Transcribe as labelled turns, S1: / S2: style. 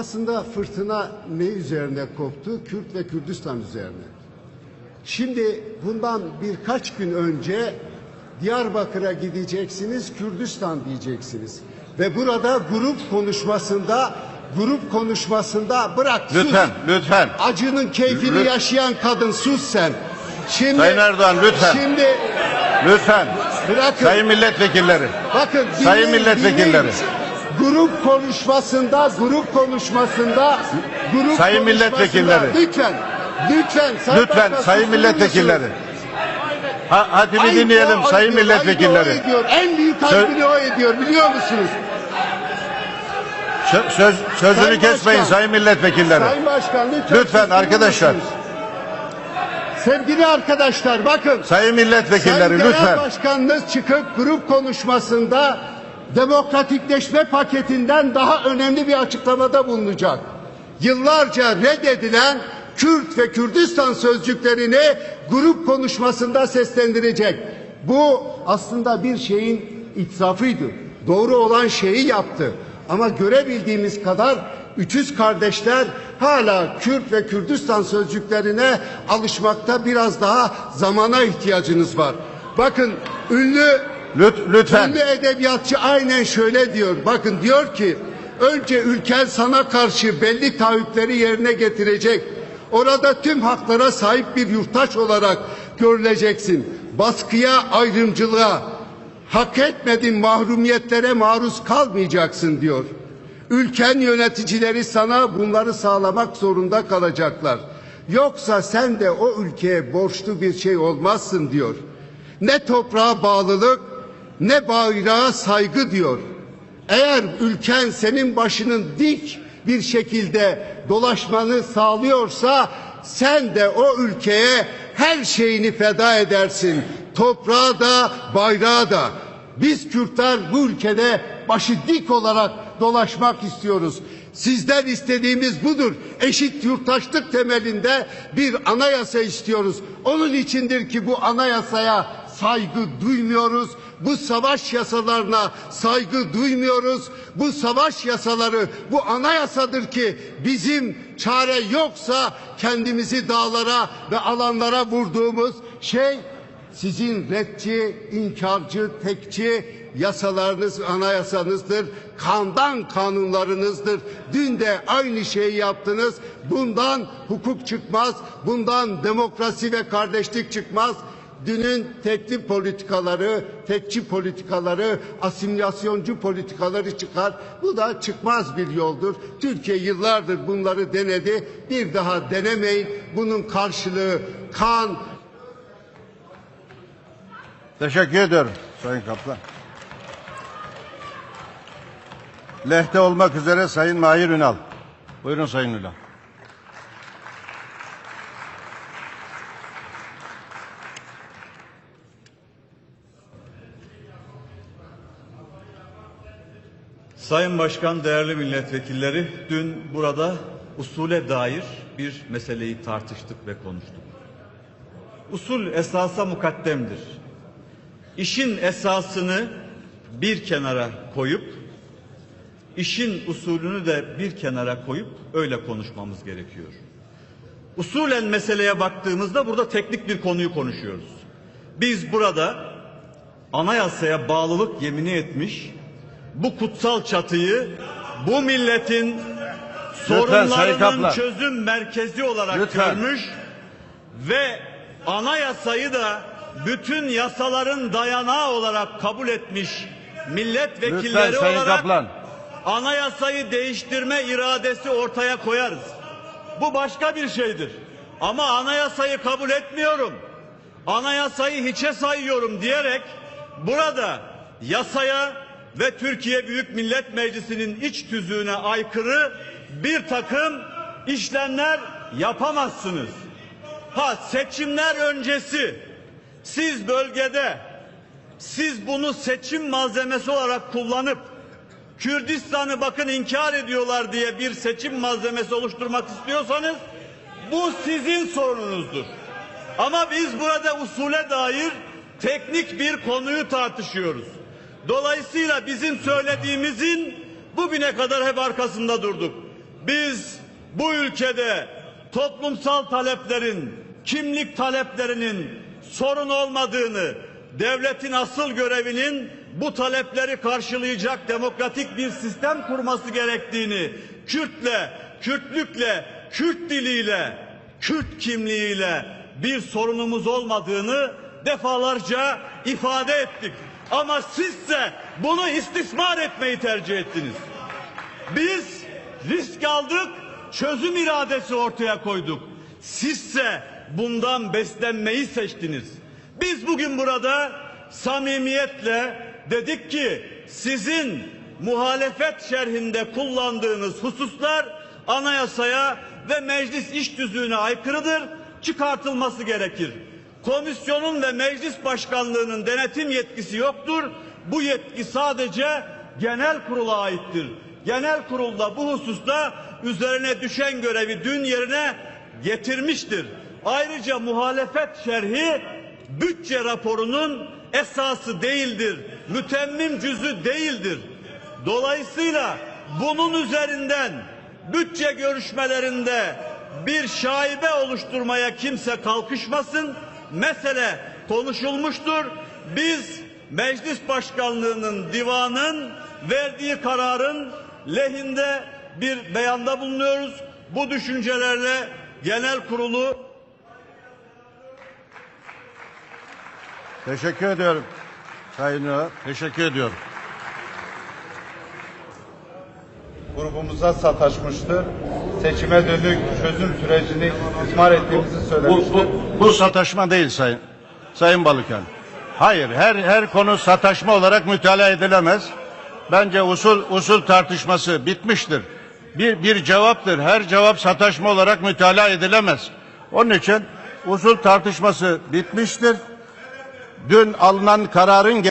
S1: Aslında fırtına ne üzerine koptu? Kürt ve Kürdistan üzerine. Şimdi bundan birkaç gün önce Diyarbakır'a gideceksiniz, Kürdistan diyeceksiniz. Ve burada grup konuşmasında, grup konuşmasında bırak sus.
S2: Lütfen, lütfen.
S1: Acının keyfini
S2: Lüt-
S1: yaşayan kadın sus sen. Şimdi,
S2: Sayın Erdoğan, lütfen.
S1: Şimdi
S2: Lütfen.
S1: bırakın.
S2: Sayın milletvekilleri.
S1: Bakın
S2: Sayın
S1: dinleyin,
S2: milletvekilleri.
S1: dinleyin. Grup konuşmasında, grup konuşmasında, grup
S2: Sayın
S1: konuşmasında-
S2: milletvekilleri.
S1: Lütfen, lütfen. Sayın
S2: Lütfen
S1: Başkan,
S2: sayın milletvekilleri. Ha, hadi bir
S1: Ayıp
S2: dinleyelim
S1: o
S2: sayın
S1: ediyor,
S2: milletvekilleri.
S1: ayıp o ediyor. En büyük
S2: Söz-
S1: kalbini o ediyor biliyor musunuz?
S2: Sö- söz, sözünü
S1: Sayın
S2: kesmeyin
S1: Başkan.
S2: sayın milletvekilleri.
S1: Sayın Başkan lütfen.
S2: Lütfen arkadaşlar.
S1: Sevgili arkadaşlar bakın.
S2: Sayın milletvekilleri
S1: Sayın Genel
S2: lütfen.
S1: Başkanınız çıkıp grup konuşmasında demokratikleşme paketinden daha önemli bir açıklamada bulunacak. Yıllarca reddedilen Kürt ve Kürdistan sözcüklerini grup konuşmasında seslendirecek. Bu aslında bir şeyin itirafıydı. Doğru olan şeyi yaptı. Ama görebildiğimiz kadar üçüz kardeşler hala Kürt ve Kürdistan sözcüklerine alışmakta biraz daha zamana ihtiyacınız var. Bakın ünlü
S2: Lüt- lütfen.
S1: ünlü edebiyatçı aynen şöyle diyor. Bakın diyor ki önce ülken sana karşı belli taahhütleri yerine getirecek. Orada tüm haklara sahip bir yurttaş olarak görüleceksin. Baskıya, ayrımcılığa, hak etmediğin mahrumiyetlere maruz kalmayacaksın diyor. Ülken yöneticileri sana bunları sağlamak zorunda kalacaklar. Yoksa sen de o ülkeye borçlu bir şey olmazsın diyor. Ne toprağa bağlılık ne bayrağa saygı diyor. Eğer ülken senin başının dik bir şekilde dolaşmanı sağlıyorsa sen de o ülkeye her şeyini feda edersin. Toprağa da bayrağa da. Biz Kürtler bu ülkede başı dik olarak dolaşmak istiyoruz. Sizden istediğimiz budur. Eşit yurttaşlık temelinde bir anayasa istiyoruz. Onun içindir ki bu anayasaya saygı duymuyoruz. Bu savaş yasalarına saygı duymuyoruz. Bu savaş yasaları bu anayasadır ki bizim çare yoksa kendimizi dağlara ve alanlara vurduğumuz şey sizin redçi, inkarcı, tekçi yasalarınız, anayasanızdır. Kandan kanunlarınızdır. Dün de aynı şeyi yaptınız. Bundan hukuk çıkmaz. Bundan demokrasi ve kardeşlik çıkmaz. Dünün tekli politikaları, tekçi politikaları, asimilasyoncu politikaları çıkar. Bu da çıkmaz bir yoldur. Türkiye yıllardır bunları denedi. Bir daha denemeyin. Bunun karşılığı kan,
S2: Teşekkür ediyorum Sayın Kaplan. Lehte olmak üzere Sayın Mahir Ünal. Buyurun Sayın Ünal.
S3: Sayın Başkan, değerli milletvekilleri, dün burada usule dair bir meseleyi tartıştık ve konuştuk. Usul esasa mukaddemdir. İşin esasını bir kenara koyup, işin usulünü de bir kenara koyup öyle konuşmamız gerekiyor. Usulen meseleye baktığımızda burada teknik bir konuyu konuşuyoruz. Biz burada anayasaya bağlılık yemini etmiş, bu kutsal çatıyı bu milletin sorunlarının çözüm merkezi olarak
S2: Lütfen.
S3: görmüş ve anayasayı da bütün yasaların dayanağı olarak kabul etmiş milletvekilleri
S2: Lütfen Sayın
S3: olarak
S2: Kaplan.
S3: anayasayı değiştirme iradesi ortaya koyarız. Bu başka bir şeydir. Ama anayasayı kabul etmiyorum. Anayasayı hiçe sayıyorum diyerek burada yasaya ve Türkiye Büyük Millet Meclisi'nin iç tüzüğüne aykırı bir takım işlemler yapamazsınız. Ha seçimler öncesi siz bölgede siz bunu seçim malzemesi olarak kullanıp Kürdistan'ı bakın inkar ediyorlar diye bir seçim malzemesi oluşturmak istiyorsanız bu sizin sorununuzdur. Ama biz burada usule dair teknik bir konuyu tartışıyoruz. Dolayısıyla bizim söylediğimizin bugüne kadar hep arkasında durduk. biz bu ülkede toplumsal taleplerin, kimlik taleplerinin sorun olmadığını, devletin asıl görevinin bu talepleri karşılayacak demokratik bir sistem kurması gerektiğini, Kürtle, Kürtlükle, Kürt diliyle, Kürt kimliğiyle bir sorunumuz olmadığını defalarca ifade ettik. Ama sizse bunu istismar etmeyi tercih ettiniz. Biz risk aldık, çözüm iradesi ortaya koyduk. Sizse bundan beslenmeyi seçtiniz. Biz bugün burada samimiyetle dedik ki sizin muhalefet şerhinde kullandığınız hususlar anayasaya ve meclis iş düzüğüne aykırıdır, çıkartılması gerekir. Komisyonun ve meclis başkanlığının denetim yetkisi yoktur. Bu yetki sadece genel kurula aittir. Genel kurulda bu hususta üzerine düşen görevi dün yerine getirmiştir. Ayrıca muhalefet şerhi bütçe raporunun esası değildir. Mütemmim cüzü değildir. Dolayısıyla bunun üzerinden bütçe görüşmelerinde bir şaibe oluşturmaya kimse kalkışmasın. Mesele konuşulmuştur. Biz meclis başkanlığının divanın verdiği kararın lehinde bir beyanda bulunuyoruz. Bu düşüncelerle genel kurulu
S2: Teşekkür ediyorum. Sayın. Teşekkür ediyorum.
S4: Grubumuza sataşmıştır. Seçime dönük çözüm sürecini istismar ettiğimizi
S2: Bu,
S4: söylemiştir.
S2: bu, bu sataşma değil Sayın Sayın Balıken. Hayır, her her konu sataşma olarak mütalaa edilemez. Bence usul usul tartışması bitmiştir. Bir bir cevaptır. Her cevap sataşma olarak mütalaa edilemez. Onun için usul tartışması bitmiştir. Dün alınan kararın